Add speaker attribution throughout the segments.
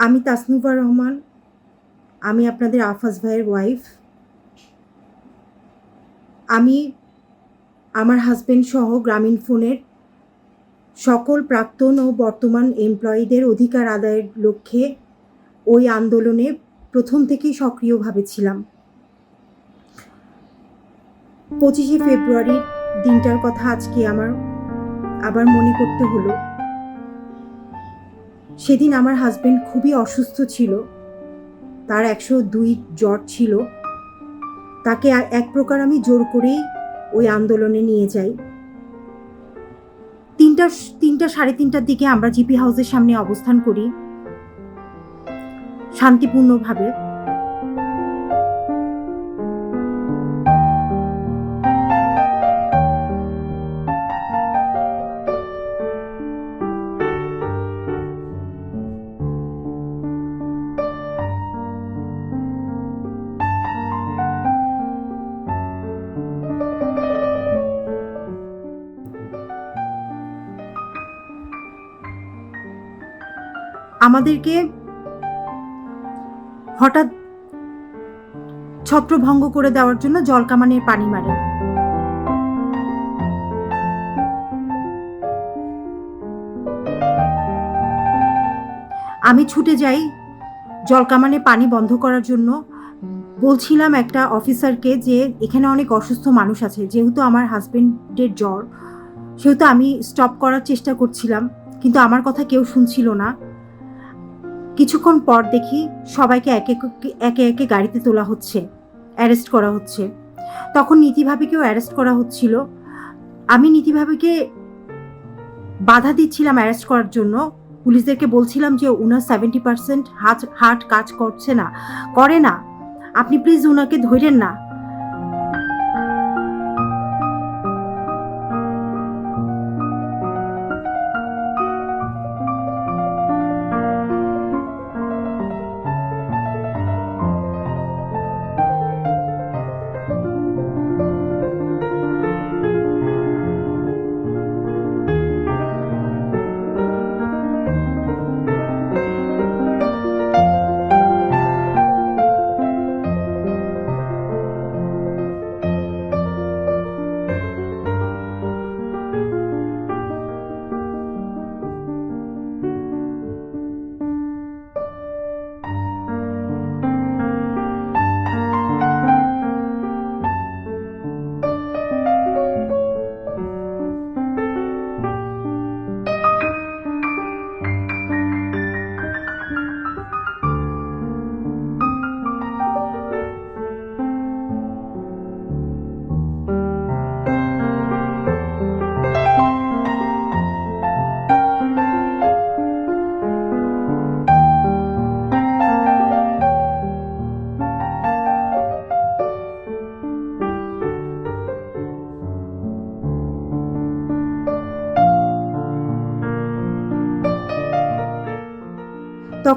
Speaker 1: আমি তাসনুফা রহমান, আমি আপনাদের আফাজ ভাইয়ের ওয়াইফ আমি আমার হাজবেন্ড সহ গ্রামীণ ফোনের সকল প্রাক্তন ও বর্তমান এমপ্লয়ীদের অধিকার আদায়ের লক্ষ্যে ওই আন্দোলনে প্রথম থেকেই সক্রিয়ভাবে ছিলাম। পঁচিশে ফেব্রুয়ারির দিনটার কথা আজকে আমার, আবার মনে করতে হলো। সেদিন আমার হাজবেন্ড খুবই অসুস্থ ছিল। তার একশো দুই জ্বর ছিল। তাকে এক প্রকার আমি জোর করেই ওই আন্দোলনে নিয়ে যাই। তিনটা তিনটা সাড়ে তিনটার দিকে আমরা জিপি হাউসের সামনে অবস্থান করি। শান্তিপূর্ণভাবে। আমাদেরকে হঠাৎ ছত্রভঙ্গ করে দেওয়ার জন্য জলকামানের পানি মারে। আমি ছুটে যাই জলকামানে পানি বন্ধ করার জন্য। বলছিলাম একটা অফিসারকে যে এখানে অনেক অসুস্থ মানুষ আছে, যেহেতু আমার হাজবেন্ডের জ্বর, সেহেতু আমি স্টপ করার চেষ্টা করছিলাম, কিন্তু আমার কথা কেউ শুনছিল না। কিছুক্ষণ পর দেখি সবাইকে একে একে- একে গাড়িতে তোলা হচ্ছে অ্যারেস্ট করা হচ্ছে। তখন নীতিভাবিকেও অ্যারেস্ট করা হচ্ছিল। আমি নীতিভাবিকে বাধা দিচ্ছিলাম অ্যারেস্ট করার জন্য। পুলিশদেরকে বলছিলাম যে উনার সেভেন্টি পার্সেন্ট হার্ট কাজ করছে না, করে না। আপনি প্লিজ উনাকে ধরেন না।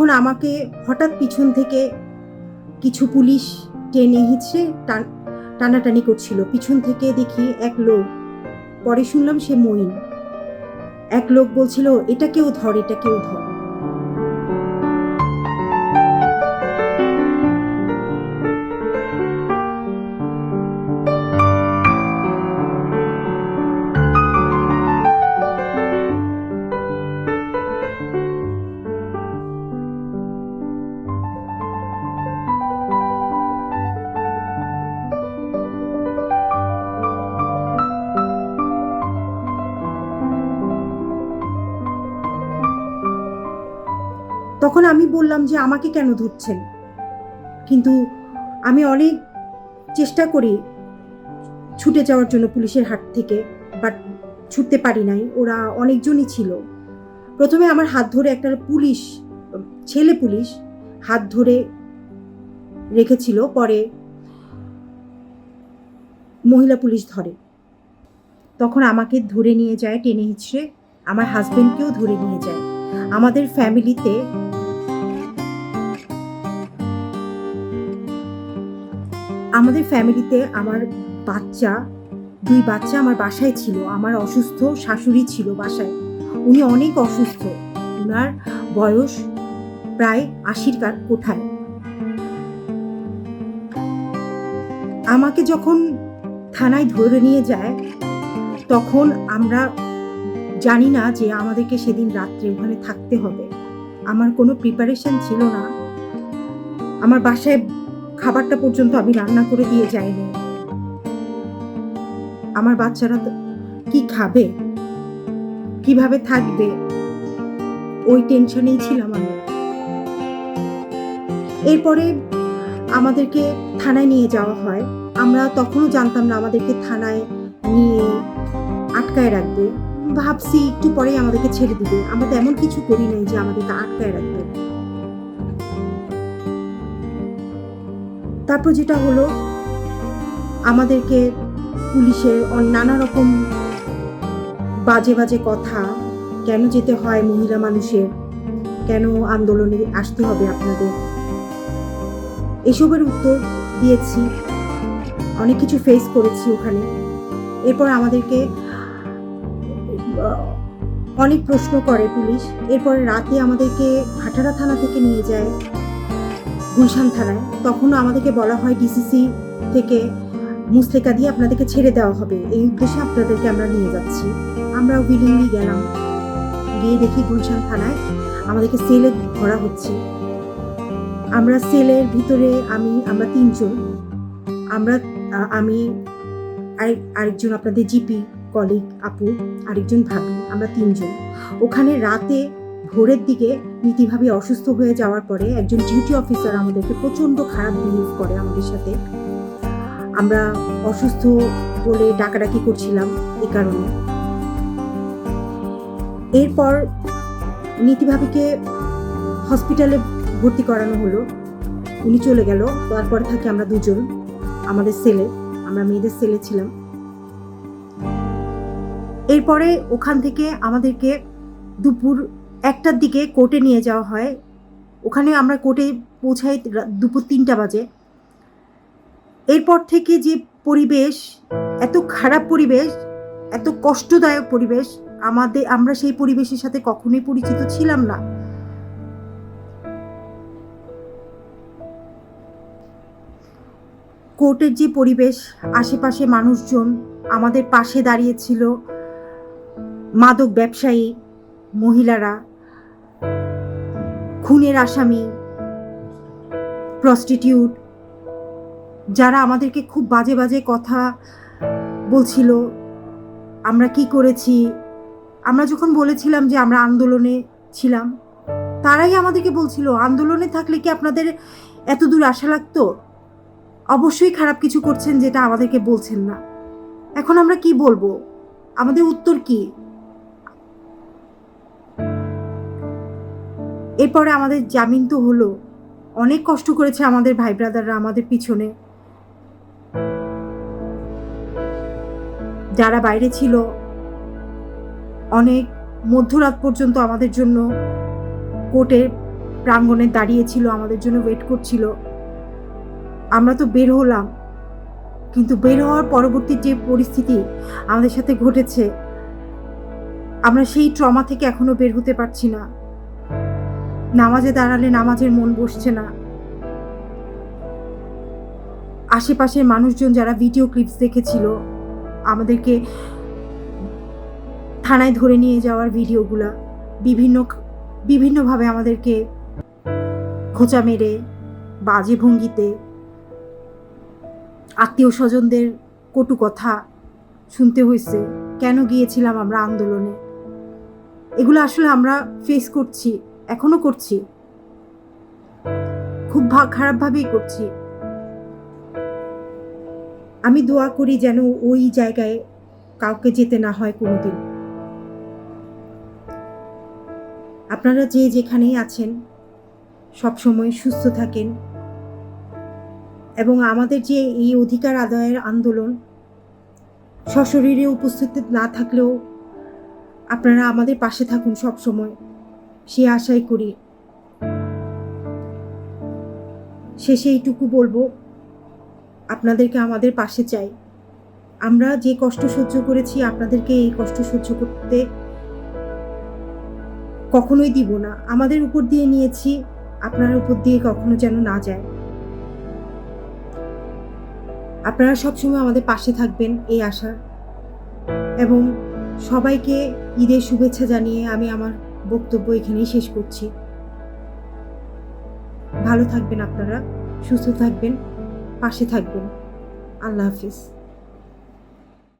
Speaker 1: তখন আমাকে হঠাৎ পিছন থেকে কিছু পুলিশ টেনে হিঁচড়ে টান, টানাটানি করছিল। পিছন থেকে দেখি এক লোক, পরে শুনলাম সে মইন এক লোক বলছিল, এটা কেউ ধর, এটা কেউ ধর। তখন আমি বললাম যে আমাকে কেন ধরছেন? কিন্তু আমি অনেক চেষ্টা করি ছুটে যাওয়ার জন্য পুলিশের হাত থেকে বাট ছুটতে পারি নাই। ওরা অনেকজনই ছিল। প্রথমে আমার হাত ধরে একটা পুলিশ, ছেলে পুলিশ হাত ধরে রেখেছিল, পরে মহিলা পুলিশ ধরে। তখন আমাকে ধরে নিয়ে যায়, টেনে হিচড়ে। আমার হাজব্যান্ডকেও ধরে নিয়ে যায়। আমাদের ফ্যামিলিতে আমাদের ফ্যামিলিতে আমার বাচ্চা, দুই বাচ্চা আমার বাসায় ছিল। আমার অসুস্থ শাশুড়ি ছিল বাসায়। উনি অনেক অসুস্থ। ওনার বয়স প্রায় আশির কোঠায়। আমাকে যখন থানায় ধরে নিয়ে যায়, তখন আমরা জানি না যে আমাদেরকে সেদিন রাত্রে ওখানে থাকতে হবে। আমার কোনো প্রিপারেশন ছিল না। আমার বাসায় খাবারটা পর্যন্ত আমি রান্না করে দিয়ে যাইনি। আমার বাচ্চারা কি খাবে? কীভাবে থাকবে? ওই টেনশনেই ছিলাম আমি। এরপরে আমাদেরকে থানায় নিয়ে যাওয়া হয়। আমরা তখনও জানতাম না আমাদেরকে থানায় নিয়ে আটকায় রাখবে। ভাবছি একটু পরেই আমাদেরকে ছেড়ে দিবে। আমরা তেমন কিছু করি নাই যে আমাদেরকে আটকায় রাখবে। তারপর যেটা হলো, আমাদেরকে পুলিশের নানা রকম বাজে বাজে কথা, কেন যেতে হয় মহিলা মানুষের, কেন আন্দোলনে আসতে হবে আপনাদের? এসবের উত্তর দিয়েছি। অনেক কিছু ফেস করেছি ওখানে। এরপর আমাদেরকে অনেক প্রশ্ন করে পুলিশ। এরপর রাতে আমাদেরকে ভাটারা থানা থেকে নিয়ে যায়। গুলশান থানায়, তখনও আমাদেরকে বলা হয় ডিসিসি থেকে মুসলেকা দিয়ে আপনাদেরকে ছেড়ে দেওয়া হবে। এই উদ্দেশ্যে আপনাদেরকে আমরা নিয়ে যাচ্ছি। আমরা উইলিংলি গেলাম। গিয়ে দেখি গুলশান থানায় আমাদেরকে সেলে ধরা হচ্ছে। আমরা সেলের ভিতরে আমি, আমরা তিনজন। আমরা আমি, আরেক, আরেকজন আপনাদের জিপি কলিগ আপু, আরেকজন ভাবি, আমরা তিনজন। ওখানে রাতে ভোরের দিকে নীতিভাবে অসুস্থ হয়ে যাওয়ার পরে একজন ডিউটি অফিসার আমাদেরকে প্রচণ্ড খারাপ বিহেভ করে আমাদের সাথে। আমরা অসুস্থ বলে ডাকাডাকি করছিলাম এই কারণে। এরপর নীতিভাবিকে হসপিটালে ভর্তি করানো হলো। উনি চলে গেল, তারপরে থাকি আমরা দুজন, আমাদের সেলে আমরা মেয়েদের সেলে ছিলাম। এরপরে ওখান থেকে আমাদেরকে দুপুর একটার দিকে কোর্টে নিয়ে যাওয়া হয়। ওখানে আমরা কোর্টে পৌঁছাই দুপুর তিনটা বাজে। এরপর থেকে যে পরিবেশ, এত খারাপ পরিবেশ, এত কষ্টদায়ক পরিবেশ, আমাদের, আমরা সেই পরিবেশের সাথে কখনোই পরিচিত ছিলাম না। কোর্টের যে পরিবেশ, আশেপাশে মানুষজন আমাদের পাশে দাঁড়িয়েছিল মাদক ব্যবসায়ী, মহিলারা খুনের আসামি প্রস্টিটিউট যারা আমাদেরকে খুব বাজে বাজে কথা বলছিল, আমরা কি করেছি? আমরা যখন বলেছিলাম যে আমরা আন্দোলনে ছিলাম, তারাই আমাদেরকে বলছিল, আন্দোলনে থাকলে কি আপনাদের এত দূর আশা লাগতো? অবশ্যই খারাপ কিছু করছেন যেটা আমাদেরকে বলছেন না। এখন আমরা কি বলব? আমাদের উত্তর কি? এরপরে আমাদের জামিন তো হলো। অনেক কষ্ট করেছে আমাদের ভাই ব্রাদাররা আমাদের পিছনে। যারা বাইরে ছিল, অনেক মধ্যরাত পর্যন্ত আমাদের জন্য কোর্টের প্রাঙ্গণে দাঁড়িয়েছিল, আমাদের জন্য ওয়েট করছিল। আমরা তো বের হলাম, কিন্তু বের হওয়ার পরবর্তী যে পরিস্থিতি আমাদের সাথে ঘটেছে, আমরা সেই ট্রমা থেকে এখনও বের হতে পারছি না। নামাজে দাঁড়ালে নামাজের মন বসছে না। আশেপাশের মানুষজন যারা ভিডিও ক্লিপস দেখেছিল, আমাদেরকে থানায় ধরে নিয়ে যাওয়ার ভিডিওগুলা বিভিন্ন বিভিন্নভাবে আমাদেরকে খোঁচা মেরে, বাজে ভঙ্গিতে, আত্মীয় স্বজনদের কটু কথা শুনতে হয়েছে, কেন গিয়েছিলাম আমরা আন্দোলনে? এগুলো আসলে আমরা ফেস করছি। এখনও করছি। খুব খারাপভাবেই করছি। আমি দোয়া করি যেন ওই জায়গায় কাউকে যেতে না হয় কোনোদিন। আপনারা যে যেখানেই আছেন সব সময় সুস্থ থাকেন এবং আমাদের যে এই অধিকার আদায়ের আন্দোলন, সশরীরে উপস্থিত না থাকলেও আপনারা আমাদের পাশে থাকুন সব সময় সে আশাই করি। শেষে এইটুকু বলব, আপনাদেরকে আমাদের পাশে চাই। আমরা যে কষ্ট সহ্য করেছি, আপনাদেরকে এই কষ্ট সহ্য করতে কখনোই দিব না। আমাদের উপর দিয়ে নিয়েছি, আপনার উপর দিয়ে কখনো যেন না যায়। আপনারা সবসময় আমাদের পাশে থাকবেন এই আশা। এবং সবাইকে ঈদের শুভেচ্ছা জানিয়ে আমি আমার বক্তব্য এখানেই শেষ করছি। ভালো থাকবেন আপনারা সুস্থ থাকবেন পাশে থাকবেন। আল্লাহ হাফিজ।